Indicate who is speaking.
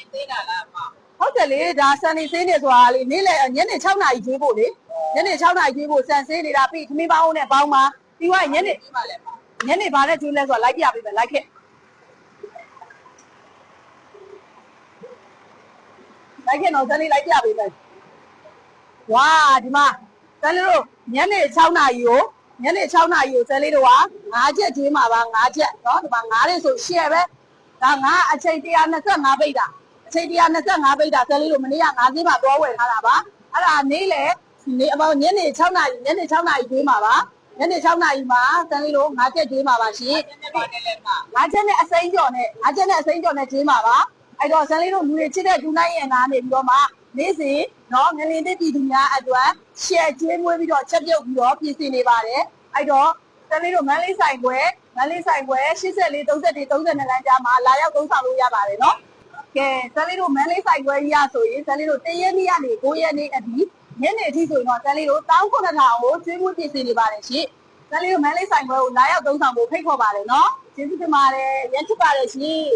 Speaker 1: နေသေးတာလားအမ
Speaker 2: ဟုတ်တယ်လေဒါဆန်နေဆေးနေဆိုတာလေနေ့လေညနေ6နာရီကျွေးဖို့လေညနေ6နာရီကျွေးဖို့ဆန်ဆေးနေတာပြီးခမင်းပေါင်းနဲ့ပေါင်းပါပြီးတော့ညနေ
Speaker 1: ဒီမှာလည်းပါ
Speaker 2: ညနေဘာနဲ့ကျွေးလဲဆိုတာလိုက်ပြပေးမယ်လိုက်ခဲ့လိုက်ခဲ့တော့ဇနီးလိုက်ပြပေးမယ်ဝါဒီမှာဇနီးတို့ညနေ6နာရီကိုညနေ6နာရီကိုဇနီးတို့က5ချက်ကျွေးမှာပါ5ချက်เนาะဒီမှာ5လေးဆိုရှယ်ပဲဒါငါအချိန်125ပိတ်တာအ ချိန်125ပိတ်တာဇနီးတို့မနေ့က5စီးမှာသွားဝယ်ထားတာပါအဲ့ဒါနေ့လေနေအပေါင်းညနေ6နာရီညနေ6နာရီကျွေးမှာပါညနေ6နာရီမှာဇနီးတို့5ချက်ကျွေးမှာပါရှင်
Speaker 1: နည်းနည်းပါနဲ့လည်းမ
Speaker 2: ငါးချက်နဲ့အစိမ်းကြော်နဲ့ငါးချက်နဲ့အစိမ်းကြော်နဲ့ကျွေးမှာပါအဲ့တော့ဇန်လေးတို့လူတွေချစ်တဲ့ဒူနိုင်ရဲ့နားနေပြီးတော့မှနေ့စဉ်နော်ငလင်သစ်ပြည်သူများအတွက်ရှယ်ကျွေးမွေးပြီးတော့ချက်ပြုတ်ပြီးတော့ပြင်ဆင်နေပါတယ်အဲ့တော့ဇန်လေးတို့မန်းလေးဆိုင်ပွဲမန်းလေးဆိုင်ပွဲ84 31 32လမ်းကြားမှာလာရောက်သုံးဆောင်လို့ရပါတယ်နော် ကဲဇန်လေးတို့မန်းလေးဆိုင်ပွဲကြီးရဆိုရင်ဇန်လေးတို့1ရက်နေ့ကနေ9ရက်နေ့အထိညနေအထိဆိုရင်တော့ဇန်လေးတို့19000ကိုကျွေးမွေးပြင်ဆင်နေပါတယ်ရှင်။ဒါလေးကိုမန်းလေးဆိုင်ပွဲကိုလာရောက်သုံးဆောင်ဖို့ဖိတ်ခေါ်ပါတယ်နော်။ကျေးဇူးတင်ပါတယ်။ရန်ချစ်ပါတယ်ရှင်။